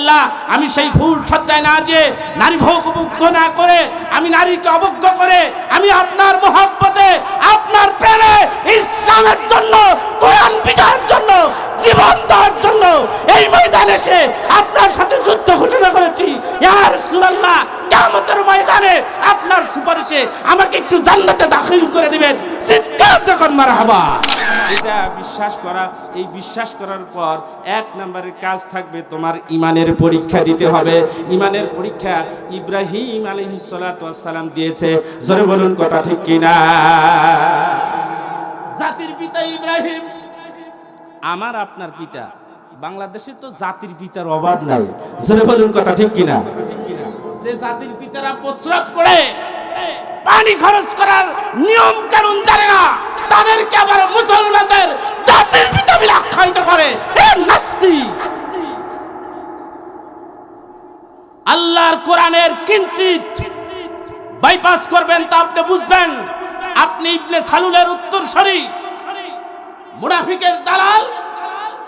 আল্লাহ আমি সেই ভুল সজ্জায় না যে নারী ভোগ মুগ্ধ না করে, আমি নারীকে অবজ্ঞ করে, আমি আপনার মহাব্বতে, আপনার প্রেমে ইসলামের জন্য, কোরআন বিজয়ের জন্য জীবন দেওয়ার জন্য এই ময়দানে এসে আপনার সাথে যুদ্ধ ঘোষণা করেছি। ইয়ার সুরাল্লাহ কিয়ামতের ময়দানে আপনার সুপারিশে আমাকে একটু জান্নাতে দাখিল করে দিবেন। চিৎকার যখন মারহাবা। এটা বিশ্বাস করা এই বিশ্বাস করার পর এক নম্বরের কাজ থাকবে তোমার ইমানের পরীক্ষা দিতে হবে। ইমানের পরীক্ষা ইব্রাহিম ওয়াস সালাম দিয়েছে। জোরে বলুন কথা ঠিক কিনা? জাতির পিতা ইব্রাহিম আমার, আপনার পিতা। বাংলাদেশে তো জাতির পিতার অভাব নাই। জোরে বলুন কথা ঠিক কিনা? যে জাতির পিতারা প্রস্রাব করে, পানি খরচ করার নিয়ম কানুন জানে না, তাদেরকে আবার মুসলমানদের জাতির পিতা বলে আখ্যায়িত করে। নাস্তি আল্লাহর কোরআনের কিঞ্চিত বাইপাস করবেন তা আপনি বুঝবেন। আপনি ইবনে সালুলের উত্তর সরি মুনাফিকের দালাল,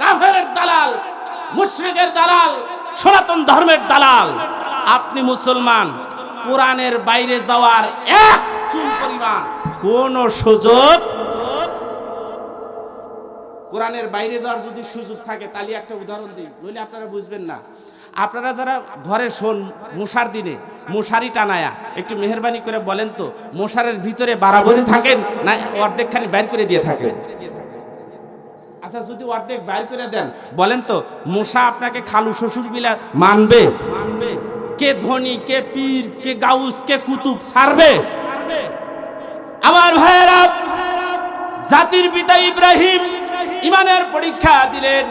কাফেরের দালাল, মুশরিকের দালাল, সনাতন ধর্মের দালাল। আপনি মুসলমান, কোরআনের বাইরে যাওয়ার এক চুল পরিমাণ কোন সুযোগ কোরআনের বাইরে যাওয়ার যদি সুযোগ থাকে, তাহলে একটা উদাহরণ দিই। নইলে আপনারা বুঝবেন না। আপনারা যারা ঘরে শোন, মশার দিনে, মশারি টানায়া, একটু মেহরবানি করে বলেন তো, মশারের ভিতরে বারাবরি থাকেন না অর্ধেকখানি বাইর করে দিয়ে থাকেন? আচ্ছা যদি অর্ধেক বাইর করে দেন বলেন তো মশা আপনাকে খালু শ্বশুর বিলা মানবে? মানবে। কে ধনী কে পীর কে গাউস কে কুতুব ছাড়বে আমার ভাইয়েরা জাতির পিতা ইব্রাহিম ইমানের পরীক্ষা দিলেন।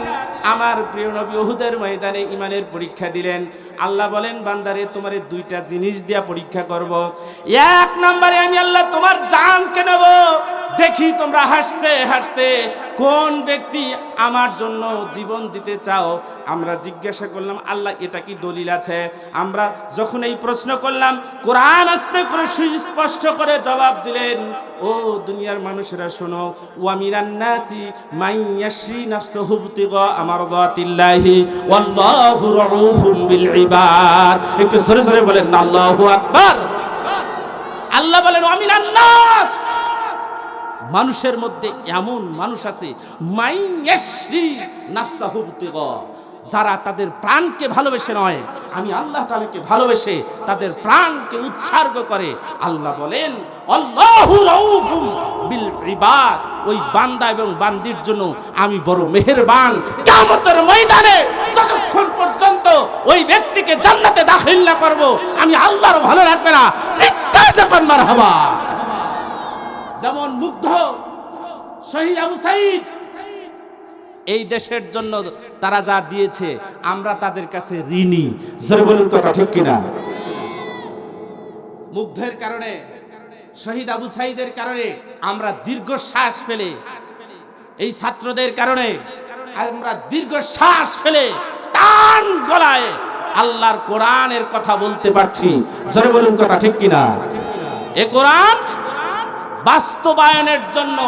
আমার প্রিয় নবী ওহুদের ময়দানে ইমানের পরীক্ষা দিলেন। আল্লাহ বলেন, বান্দারে, তোমার দুইটা জিনিস দিয়া পরীক্ষা করব। এক নম্বরে আমি আল্লাহ তোমার জানকে নেব। দেখি তোমরা হাসতে হাসতে কোন ব্যক্তি আমার জন্য জীবন দিতে চাও। আমরা জিজ্ঞাসা করলাম, আল্লাহ, এটা কি দলিল আছে? আমরা যখন এই প্রশ্ন করলাম, কোরআন আস্তে করে সুস্পষ্ট করে জবাব দিলেন, ও দুনিয়ার মানুষেরা শোনো ওয়ামিরান নাসি মাইয়াশি নাফসুহু ইবতিগা বলেন আল্লাহু মানুষের মধ্যে এমন মানুষ আছে মাইয়াশি নাফসাহু ইবতিগা। যারা তাদের প্রাণকে ভালোবেসে নয়, আমি আল্লাহ তাআলাকে ভালোবেসে তাদের প্রাণকে উৎসর্গ করে। আল্লাহ বলেন বিল ওই বান্দা এবং বান্দির জন্য আমি বড় মেহেরবান। কিয়ামতের ময়দানে যতক্ষণ পর্যন্ত ওই ব্যক্তিকে জান্নাতে দাখিল না করব, আমি আল্লাহর ভালো লাগবে না। যখন মারহাবা। যেমন মুগ্ধ শহীদ আবু সাইদ এই দেশের জন্য তারা যা দিয়েছে আমরা তাদের কাছে ঋণী। কথা ঠিক কিনা? মুগ্ধের কারণে শহীদ আবু সাইদের কারণে আমরা দীর্ঘশ্বাস ফেলে। এই ছাত্রদের কারণে আমরা দীর্ঘশ্বাস ফেলে টান গলায় আল্লাহর কোরআনের কথা বলতে পারছি। জোরে বলুন কথা ঠিক কিনা? এ কোরআন বাস্তবায়নের জন্য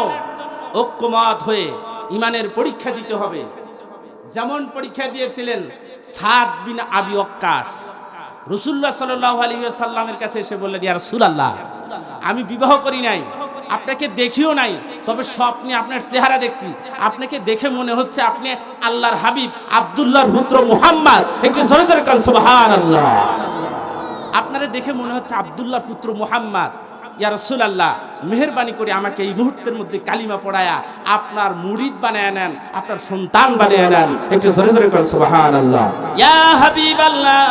ঐক্যমত হয়ে ইমানের পরীক্ষা দিতে হবে। যেমন পরীক্ষা দিয়েছিলেন সাদ বিন আবি ওয়াক্কাস রসুল্লাহ সাল্লাহ সাল্লামের কাছে এসে বললেন, ইয়া রাসূলুল্লাহ, আমি বিবাহ করি নাই। আপনাকে দেখিও নাই, তবে স্বপ্নে আপনার চেহারা দেখছি। আপনাকে দেখে মনে হচ্ছে আপনি আল্লাহর হাবিব, আবদুল্লাহর পুত্র মুহাম্মদ। একটু জোরে আপনারা দেখে মনে হচ্ছে আবদুল্লাহর পুত্র মুহাম্মদ। ইয়া রাসূলুল্লাহ, মেহরবানি করে আমাকে এই মুহূর্তের মধ্যে কালিমা পড়ায়া আপনার মুরিদ বানায় নেন, আপনার সন্তান বানিয়ে নেন। একটু জোরে জোরে করেন, সুবহানাল্লাহ। ইয়া হাবিবাল্লাহ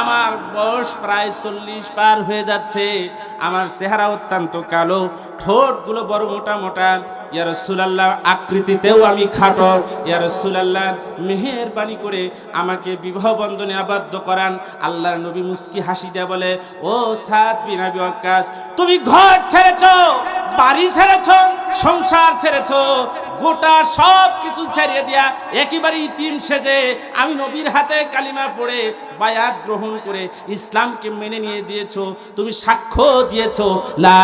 আমার বয়স প্রায় চল্লিশ পার হয়ে যাচ্ছে। আমার চেহারা অত্যন্ত কালো, ঠোঁটগুলো বড় মোটা মোটা। ইয়ার সুলাল্লাহ আকৃতিতেও আমি খাটো। ইয়া রাসূলুল্লাহ, মেহেরবানি করে আমাকে বিবাহ বন্ধনে আবদ্ধ করান। আল্লাহর নবী মুস্কি হাসি দেয়া বলে, ও সাদ বিন ওয়াক্কাস, তুমি ঘর ছেড়েছো, বাড়ি ছেড়েছো, সংসার ছেড়েছো গোটা সব কিছু ছেড়ে দিয়া একেবারে ইতিম সেজে আমি নবীর হাতে কালিমা পড়ে বায়াত গ্রহণ করে ইসলামকে মেনে নিয়ে দিয়েছ, তুমি সাক্ষ্য দিয়েছ, লা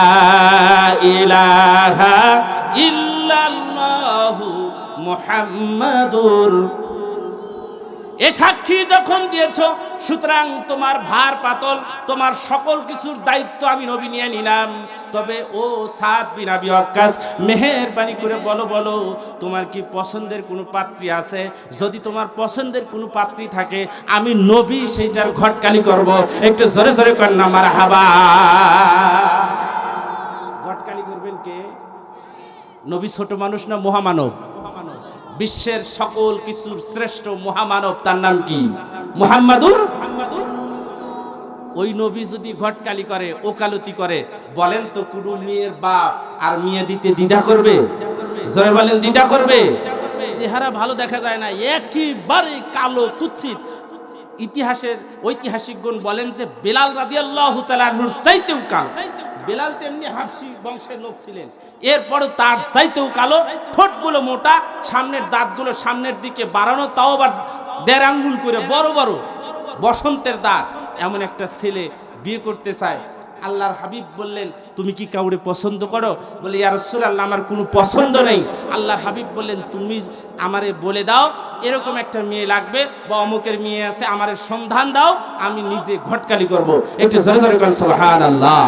এ সাক্ষী যখন দিয়েছ সুতরাং তোমার ভার পাতল, তোমার সকল কিছুর দায়িত্ব আমি নবী নিয়ে নিলাম। তবে ও সাত বিন আবি ওয়াক্কাস, মেহেরবানি করে বলো বলো, তোমার কি পছন্দের কোনো পাত্রী আছে? যদি তোমার পছন্দের কোনো পাত্রী থাকে, আমি নবী সেইটার ঘটকালি করব। একটু জোরে জোরে কন্যা আমার হাবা ঘটকালি করবেন কে? নবী ছোট মানুষ না মহামানব? বিশ্বের সকল কিছুর শ্রেষ্ঠ মহামানব, তার নাম কি? মুহাম্মাদুর ওই নবী যদি ঘটকালি করে, ওকালতি করে, বলেন তো কোনো মেয়ের বাপ আর মেয়ে দিতে দ্বিধা করবে? জয় বলেন, দ্বিধা করবে? চেহারা ভালো দেখা যায় না, একেবারে কালো কুৎসিত। ইতিহাসের ঐতিহাসিকগণ বলেন যে বেলাল রাদিয়াল্লাহু তাআলার চাইতেও কালো। বেলাল তেমনি হাফসি বংশের লোক ছিলেন। এরপরও তার চাইতেও কালো, ঠোঁটগুলো মোটা, সামনের দাঁতগুলো সামনের দিকে বাড়ানো, তাও আবার দেড় আঙ্গুল করে বড় বড়। বসন্তের দাস, এমন একটা ছেলে বিয়ে করতে চায়। আল্লাহর হাবিব বললেন, তুমি কি কাউরে পছন্দ করো? বলে, ইয়া রাসূলুল্লাহ, আমার কোনো পছন্দ নেই। আল্লাহর হাবিব বললেন, তুমি আমারে বলে দাও, এরকম একটা মেয়ে লাগবে বা অমুকের মেয়ে আছে, আমারে সন্ধান দাও, আমি নিজে ঘটকালি করব। একটু সুবহানাল্লাহ।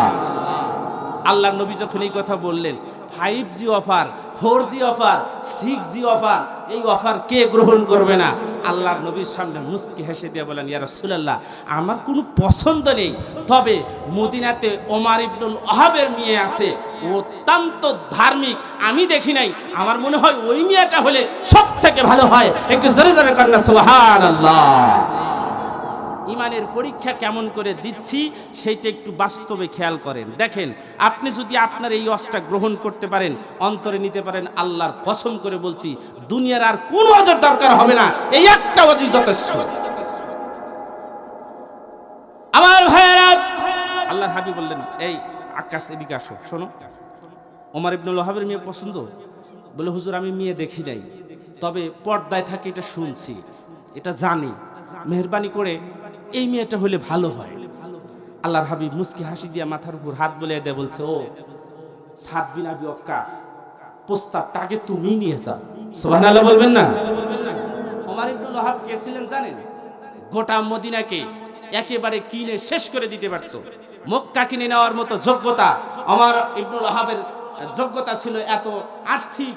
আল্লাহ নবী যখন এই কথা বললেন five G offer four G offer six G offer এই অফার কে গ্রহণ করবে না? আল্লাহর নবীর সামনে মুস্কি হেসে দিয়ে বলেন, ইয়া রাসূলুল্লাহ, আমার কোনো পছন্দ নেই। তবে মদিনাতে ওমার ইবনুল ওহাবের মেয়ে আছে অত্যন্ত ধার্মিক, আমি দেখি নাই। আমার মনে হয় ওই মেয়েটা হলে সব থেকে ভালো হয়। একটু জোরে জোরে কন্যা সুবহানাল্লাহ। ইমানের পরীক্ষা কেমন করে দিচ্ছি সেইটা একটু বাস্তবে খেয়াল করেন। দেখেন, আপনি যদি আপনার এই অস্ত্রটা গ্রহণ করতে পারেন, অন্তরে নিতে পারেন, আল্লাহর কসম করে বলছি, দুনিয়ার আর কোন অজর দরকার হবে না। এই একটা অজি যথেষ্ট। আমার ভাইয়েরা, আল্লাহর হাবি বললেন, এই আকাশ এদিকে আসো, শোনো। ওমর ইবনুল ওহাবের মেয়ে পছন্দ? বলে, হুজুর, আমি মেয়ে দেখি নাই। তবে পর্দায় থাকে, এটা শুনছি। এটা জানি। মেহরবানি করে এই মেয়েটা হলে ভালো হয়। আল্লাহর হাবিব মুস্কি হাসি দিয়া মাথার উপর হাত বলে দেয় বলছে, ও সাত বিন আবি অক্কাস প্রস্তাবটা আগে তুমি নিয়ে যাও। সুবহানাল্লাহ বলবেন না? ওমর ইবনুল ওহাব কে ছিলেন জানেন? গোটা মদিনাকে একেবারে কিনে শেষ করে দিতে পারতো। মক্কা কিনে নেওয়ার মতো যোগ্যতা আমার ইবনুল ওহাবের যোগ্যতা ছিল এত আর্থিক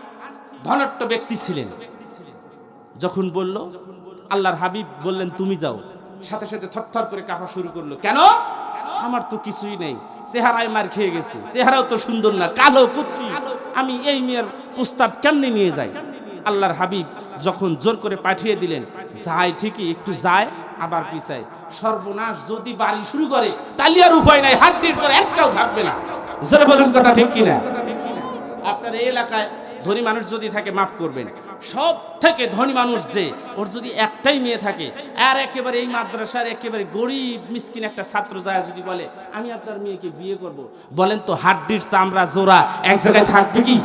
ধনট্ট ব্যক্তি ছিলেন। যখন বলল, আল্লাহর হাবিব বললেন, তুমি যাও। সাথে সাথে থরথর করে কাঁপা শুরু করল। কেন? আমার তো কিছুই নেই। চেহারায় মার খেয়ে গেছে। চেহারাও তো সুন্দর না, কালো কুচ্ছি। আমি এই মেয়ের প্রস্তাব কেমনে নিয়ে যাই? আল্লাহর হাবিব যখন জোর করে পাঠিয়ে দিলেন, যায় ঠিকই, একটু যায়, আবার পিছায়। সর্বনাশ যদি বাড়ি শুরু করে, তাহলে আর উপায় নাই হাড্ডির জোর একটাও থাকবে না। জোরে বলুন কথা ঠিক কিনা? আপনার এই এলাকায় ধনী মানুষ যদি থাকে, মাফ করবেন। সব থেকে ধনী মানুষ যে, ওর যদি একটাই মেয়ে থাকে, আর একেবারে এই মাদ্রাসার একেবারে গরিব, মিসকিন একটা ছাত্র যায়, যদি বলে, আমি আপনার মেয়েকে বিয়ে করব। বলেন তো হাড্ডির চামড়া জোড়া, এক জায়গায় থাকবে কি?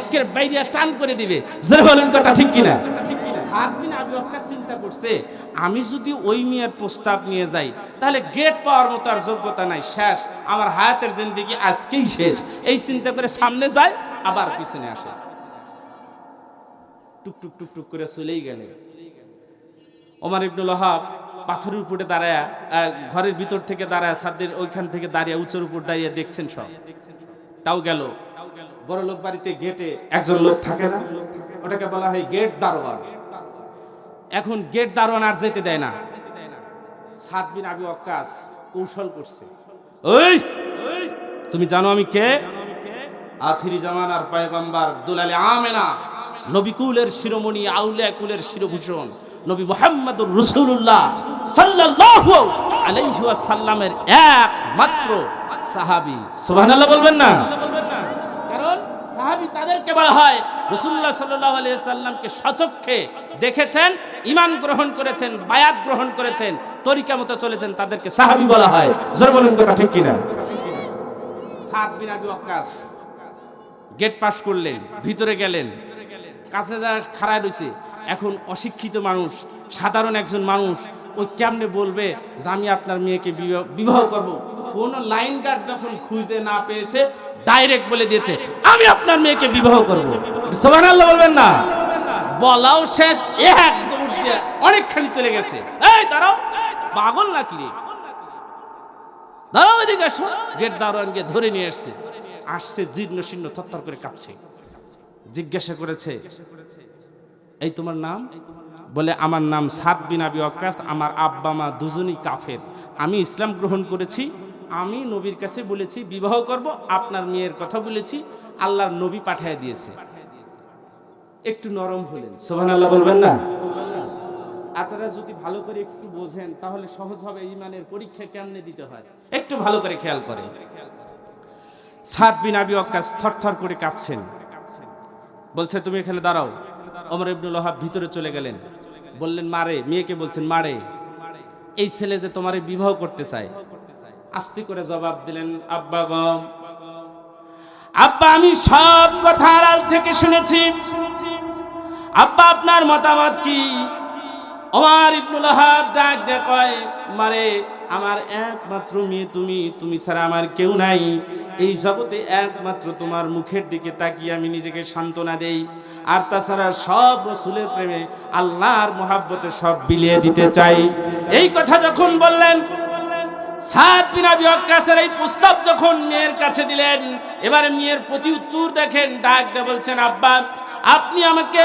একের বাইরে টান করে দিবে। জোরে বলেন কথা ঠিক কিনা? চিন্তা করছে, আমি যদি ওই মেয়ের প্রস্তাব নিয়ে যাই, তাহলে গেট পাওয়ার মতো আর যোগ্যতা নাই, শেষ। আমার হায়াতের জিন্দিগি আজকেই শেষ। এই চিন্তা করে সামনে যায়, আবার পিছনে আসে। টুক টুক টুক টুক করে চলেই গেলে। ওমর ইবনুল ওহাব পাথরের উপরে দাঁড়ায় ঘরের ভিতর থেকে দাঁড়ায় সাদের ওইখান থেকে দাঁড়িয়ে উঁচুর উপর দাঁড়িয়ে দেখছেন সব। তাও গেল। বড় লোক বাড়িতে গেটে একজন লোক থাকে না, ওটাকে বলা হয় গেট দারোয়ান। এখন গেট দারোয়ান আর যেতে দেয় না। সাত বিন আবি অক্কাস কৌশল করছে। ওই, তুমি জানো আমি কে? আখিরি জামানার পায়গম্বার দুলালে আমেনা। নবী কুলের শিরোমণি, আউলিয়া কুলের শিরভূষণ, নবী মোহাম্মদুর রসুল্লাহ সাল্লাল্লাহু আলাইহি একমাত্র সাহাবী। সুবহানাল্লাহ বলবেন না? তাদেরকে বলা হয় দেখেছেন ইমান গ্রহণ করেছেন, বায়াত গ্রহণ করেছেন চলেছেন, তাদেরকে সাহাবী বলা হয়। গেট করলেন, ভিতরে গেলেন কাছে যা খাড়ায় রয়েছে, এখন অশিক্ষিত মানুষ, সাধারণ একজন মানুষ, ওই কেমনে বলবে যে আমি আপনার মেয়েকে বিবাহ- করব? কোন লাইন গার্ড যখন খুঁজতে না পেয়েছে ডাইরেক্ট বলে দিয়েছে, আমি আপনার মেয়েকে বিবাহ করব। বলবেন না? বলাও শেষ, এক অনেকখানি চলে গেছে। এই দাঁড়াও, পাগল নাকি দাঁড়াও এদিকে আসো। গেট দারোয়ানকে ধরে নিয়ে আসছে। আসছে জীর্ণ শীর্ণ থরথর করে কাঁপছে। জিজ্ঞাসা করেছে এই তোমার নাম? বলে আমার নাম সাত বিন আবি ওয়াক্কাস আমার আব্বা মা দুজনই কাফের। আমি ইসলাম গ্রহণ করেছি আমি নবীর কাছে বলেছি বিবাহ করব আপনার মেয়ের কথা বলেছি আল্লাহর নবী পাঠিয়ে দিয়েছে। একটু নরম হলেন। সোহান আল্লাহ বলবেন না? আপনারা যদি ভালো করে একটু বোঝেন তাহলে সহজ হবে ইমানের পরীক্ষা কেমনে দিতে হয়। একটু ভালো করে খেয়াল করেন। সাত বিন আবি ওয়াক্কাস থরথর করে কাঁপছেন। বলছে, তুমি এখানে দাঁড়াও। অমর ইবনুল ওহাব ভিতরে চলে গেলেন। বললেন, মারে, মেয়েকে বলছেন, মারে, এই ছেলে যে তোমারে বিবাহ করতে চায়। আস্তে করে জবাব দিলেন, আব্বা গম আব্বা, আমি সব কথা আড়াল থেকে শুনেছি। আব্বা, আপনার মতামত কি? আমার ইবনুল ওহাব ডাক দিয়ে কয়, মারে আমার একমাত্র মেয়ে তুমি তুমি ছাড়া আমার কেউ নাই। এই জগতে একমাত্র তোমার মুখের দিকে তাকিয়ে আমি নিজেকে সান্ত্বনা দেই। আর তাছাড়া সব রসুলের প্রেমে আল্লাহর মোহাব্বতে সব বিলিয়ে দিতে চাই। এই কথা যখন বললেন এই প্রস্তাব যখন মেয়ের কাছে দিলেন, এবারে মেয়ের প্রতি উত্তর দেখেন, ডাক দিয়ে বলছেন, আব্বা আপনি আমাকে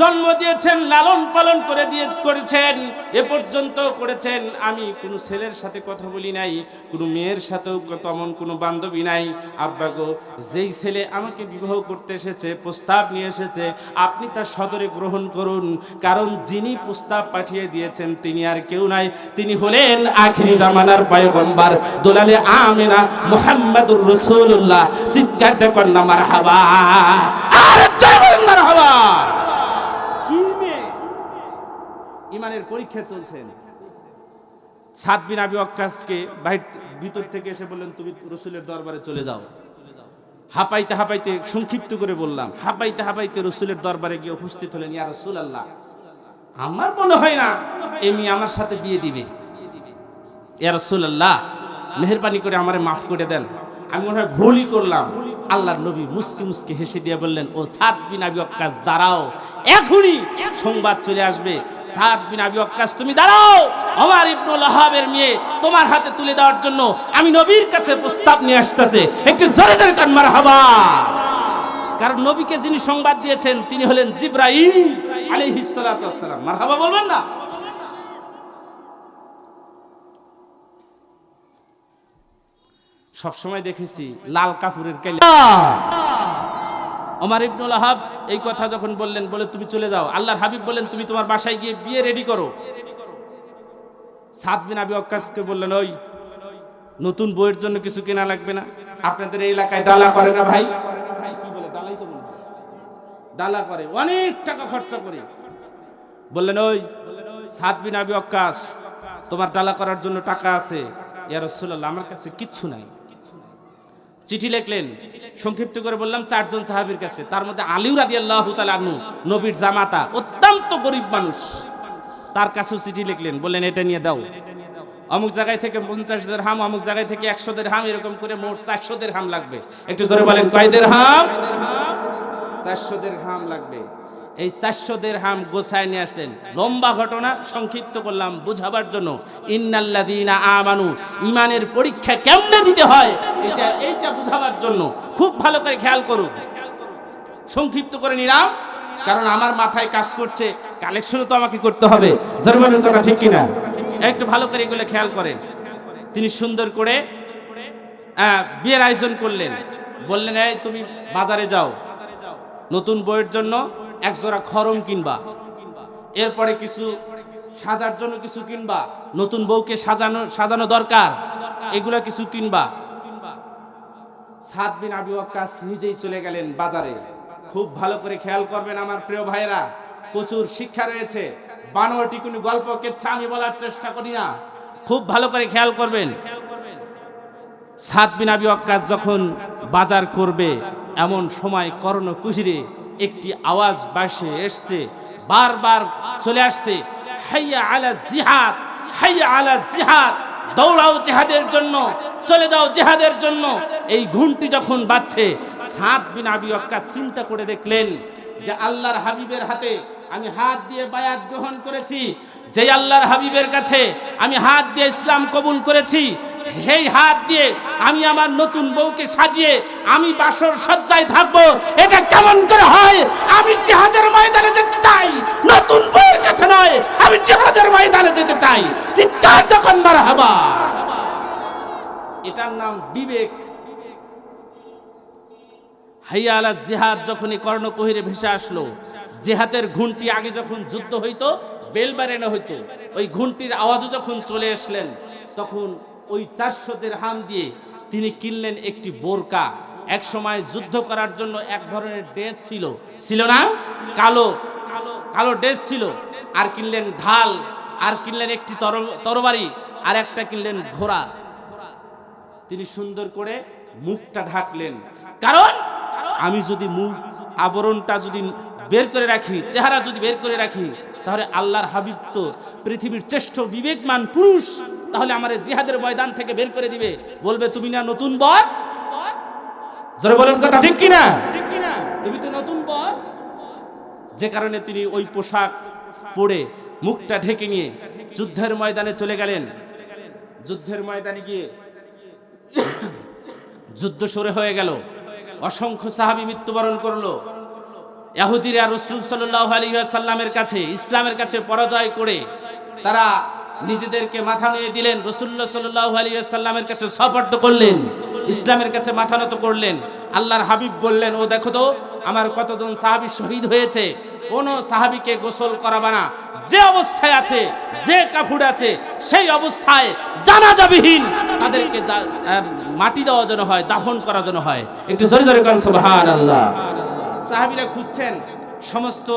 জন্ম দিয়েছেন, লালন পালন করে দিয়ে করেছেন, এ পর্যন্ত করেছেন। আমি কোনো ছেলের সাথে কথা বলি নাই, কোনো মেয়ের সাথেও তেমন কোনো বান্ধবী নাই। আব্বা গো, যেই ছেলে আমাকে বিবাহ করতে এসেছে, প্রস্তাব নিয়ে এসেছে, আপনি তার সদরে গ্রহণ করুন। কারণ যিনি প্রস্তাব পাঠিয়ে দিয়েছেন, তিনি আর কেউ নাই। তিনি হলেন আখিরি জামানার পয়গম্বর, দোলালে আমিনা মুহাম্মাদুর রাসূলুল্লাহ। চিৎকার দেখুন না, মারহাবা। ইমানের পরীক্ষা চলছেন সাত বিন আবি ওয়াক্কাসকে বাইর ভিতর থেকে এসে বললেন, তুমি রসুলের দরবারে চলে যাও। হাঁপাইতে হাঁপাইতে সংক্ষিপ্ত করে বললাম, হাঁপাইতে হাঁপাইতে রসুলের দরবারে গিয়ে উপস্থিত হলেন ইয়া রসুল আল্লাহ আমার মনে হয় না এমনি আমার সাথে বিয়ে দিবে। ইয়া রসুল আল্লাহ মেহরবানি করে আমারে মাফ করে দেন। আমি মনে হয় ভুলই করলাম। আল্লাহর নবী মুস্কি মুস্কি হেসে দিয়ে বললেন, ও সাত বিন আবি ওয়াক্কাস দাঁড়াও। এখনই সংবাদ চলে আসবে। সাত বিন আবি ওয়াক্কাস তুমি দাঁড়াও। আমার ইবনুল আহাবের মেয়ে তোমার হাতে তুলে দেওয়ার জন্য আমি নবীর কাছে প্রস্তাব নিয়ে আসতেছে। একটু জোরে জোরে কান মারহাবা। কারণ নবীকে যিনি সংবাদ দিয়েছেন, তিনি হলেন সালাতু ওয়াস সালাম। মারহাবা বলবেন না? সবসময় দেখেছি লাল কাপুরের কেলে। ওমর ইবনুল আহাব এই কথা যখন বললেন বলে তুমি চলে যাও। আল্লাহর হাবিব বললেন তুমি তোমার বাসায় গিয়ে বিয়ে রেডি করো। সাত বিন আবি অক্কাসকে বললেন ওই নতুন বইয়ের জন্য কিছু কেনা লাগবে না। আপনাদের এই এলাকায় ডালা করে না ভাই? কি বলে ডালাই তো ডালা করে অনেক টাকা খরচা করে। বললেন ওই সাত বিন আবি অক্কাস তোমার ডালা করার জন্য টাকা আছে? ইয়া রাসূলুল্লাহ আমার কাছে কিচ্ছু নাই। চিঠি লিখলেন, সংক্ষিপ্ত করে বললাম, চারজন সাহাবির কাছে। তার মধ্যে আলিউ রাদি আল্লাহ তালু নবীর জামাতা, অত্যন্ত গরিব মানুষ। তার কাছেও চিঠি লিখলেন, বললেন, এটা নিয়ে দাও। অমুক জায়গায় থেকে পঞ্চাশ দের হাম, অমুক জায়গায় থেকে একশো দের হাম, এরকম করে মোট চারশো দের হাম লাগবে। একটু জোরে বলেন কয়দের হাম? চারশো দের হাম লাগবে। এই চারশো দের হাম গোছায় নিয়ে আসলেন। লম্বা ঘটনা, সংক্ষিপ্ত করলাম বুঝাবার জন্য। ইন্নাল্লা ইন্নাল্লাদিনা আমানু ইমানের পরীক্ষা কেমনে দিতে হয়, এটা এইটা বুঝাবার জন্য। খুব ভালো করে খেয়াল করুন। সংক্ষিপ্ত করে নিলাম, কারণ আমার মাথায় কাজ করছে, কালেকশনও তো আমাকে করতে হবে। জার্মানের কথা ঠিক কিনা? একটু ভালো করে এগুলো খেয়াল করেন। তিনি সুন্দর করে বিয়ের আয়োজন করলেন। বললেন, এই তুমি বাজারে যাও। নতুন বইয়ের জন্য এক জোড়া খরম কিনবা। এরপরে কিছু সাজার জন্য কিছু কিনবা। নতুন বউকে সাজানো সাজানো দরকার। এগুলা কিছু কিনবা। সাত বিন আবি ওয়াক্কাস নিজেই চলে গেলেন বাজারে। খুব ভালো করে খেয়াল করবেন আমার প্রিয় ভাইরা প্রচুর শিক্ষা রয়েছে। বানরটি কোনো গল্প কেচ্ছা আমি বলার চেষ্টা করি না। খুব ভালো করে খেয়াল করবেন। সাত বিন আবি ওয়াক্কাস যখন বাজার করবে, এমন সময় কর্ণ কুহিরে একটি আওয়াজ বাসে এসছে, বারবার চলে আসছে, হাইয়া আলা জিহাদ, হাইয়া আলা জিহাদ, দৌড়াও জেহাদের জন্য, চলে যাও জেহাদের জন্য। এই ঘুমটি যখন বাজছে সাত বিন আবি চিন্তা করে দেখলেন যে আল্লাহর হাবিবের হাতে আমি হাত দিয়ে বায়াত গ্রহণ করেছি, যেই আল্লাহর হাবিবের কাছে আমি হাত দিয়ে ইসলাম কবুল করেছি, সেই হাত দিয়ে আমি আমার নতুন বউকে সাজিয়ে আমি বাসর সজ্জায় থাকব। এটা কেমন করে হয়? আমি জিহাদের ময়দানে যেতে চাই, নতুন বউয়ের কাছে নয়, আমি জিহাদের ময়দানে যেতে চাই। চিৎকার তখন মার হাবা এটার নাম বিবেক। হাইয়া আলা জিহাদ যখনই কর্ণকহিরে ভেসে আসলো জেহাদের ঘুমটি আগে যখন যুদ্ধ হইতো বেল বাড়ানো হইতো, ওই ঘুমটির আওয়াজও যখন চলে আসলেন, তখন ওই চারশো হাম দিয়ে তিনি কিনলেন একটি বোরকা। এক সময় যুদ্ধ করার জন্য এক ধরনের ড্রেস ছিল। ছিল না? কালো কালো। কালো ড্রেস ছিল। আর কিনলেন ঢাল, আর কিনলেন একটি তর- তরবারি, আর একটা কিনলেন ঘোড়া। তিনি সুন্দর করে মুখটা ঢাকলেন। কারণ, আমি যদি মুখ, আবরণটা যদি বের করে রাখি, চেহারা যদি বের করে রাখি, তাহলে আল্লাহর হাবিব পৃথিবীর শ্রেষ্ঠ বিবেকমান পুরুষ, তাহলে আমার জিহাদের ময়দান থেকে বের করে দিবে। বলবে, তুমি না নতুন বর? জোরে বলেন কথা ঠিক কিনা? তুমি তো নতুন বর? যে কারণে তিনি ওই পোশাক পরে মুখটা ঢেকে নিয়ে যুদ্ধের ময়দানে চলে গেলেন। যুদ্ধের ময়দানে গিয়ে যুদ্ধ সরে হয়ে গেল। অসংখ্য সাহাবী মৃত্যুবরণ করল। ইয়াহুদিরা রসুল সাল্লাহ কাছে, ইসলামের কাছে পরাজয় করে তারা নিজেদেরকে মাথা নিয়ে দিলেন রসুল্লাহ সাল্লাহ আলিয়াল্লামের কাছে সপর্দ করলেন, ইসলামের কাছে মাথা নত করলেন। আল্লাহর হাবিব বললেন, ও দেখো তো, আমার কতজন সাহাবী শহীদ হয়েছে, কোন সাহাবীকে গোসল করাবা না। যে অবস্থায় আছে, যে কাপড় আছে, সেই অবস্থায় জানা জানাজাবিহীন তাদেরকে মাটি দেওয়া যেন হয়, দাফন করা যেন হয়। একটু জোরে জোরে করেন সুবহানাল্লাহ। সাহাবিরা খুঁজছেন, সমস্ত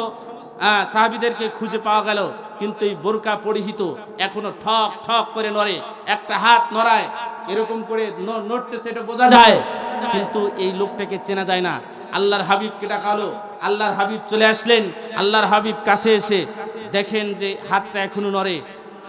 সাহাবিদেরকে খুঁজে পাওয়া গেল, কিন্তু এই বোরকা পরিহিত এখনও ঠক ঠক করে নড়ে, একটা হাত নড়ায়, এরকম করে নড়তে সেটা বোঝা যায়, কিন্তু এই লোকটাকে চেনা যায় না। আল্লাহর হাবিবকে ডাকালো আল্লাহর হাবিব চলে আসলেন, আল্লাহর হাবিব কাছে এসে দেখেন যে হাতটা এখনও নড়ে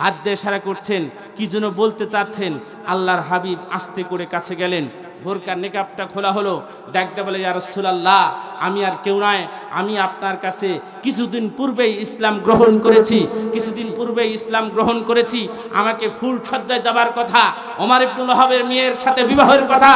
হাত দিয়ে সারা করছেন, কি যেন বলতে চাচ্ছেন। আল্লাহর হাবিব আস্তে করে কাছে গেলেন। বোরকার নেকাবটা খোলা হলো। ডাকতে বলে, ইয়া রাসূলুল্লাহ, আমি আর কেউ নয় আমি আপনার কাছে কিছুদিন পূর্বেই ইসলাম গ্রহণ করেছি। কিছুদিন পূর্বেই ইসলাম গ্রহণ করেছি। আমাকে ফুল সজ্জায় যাবার কথা, ওমর ওহাবের মেয়ের সাথে বিবাহের কথা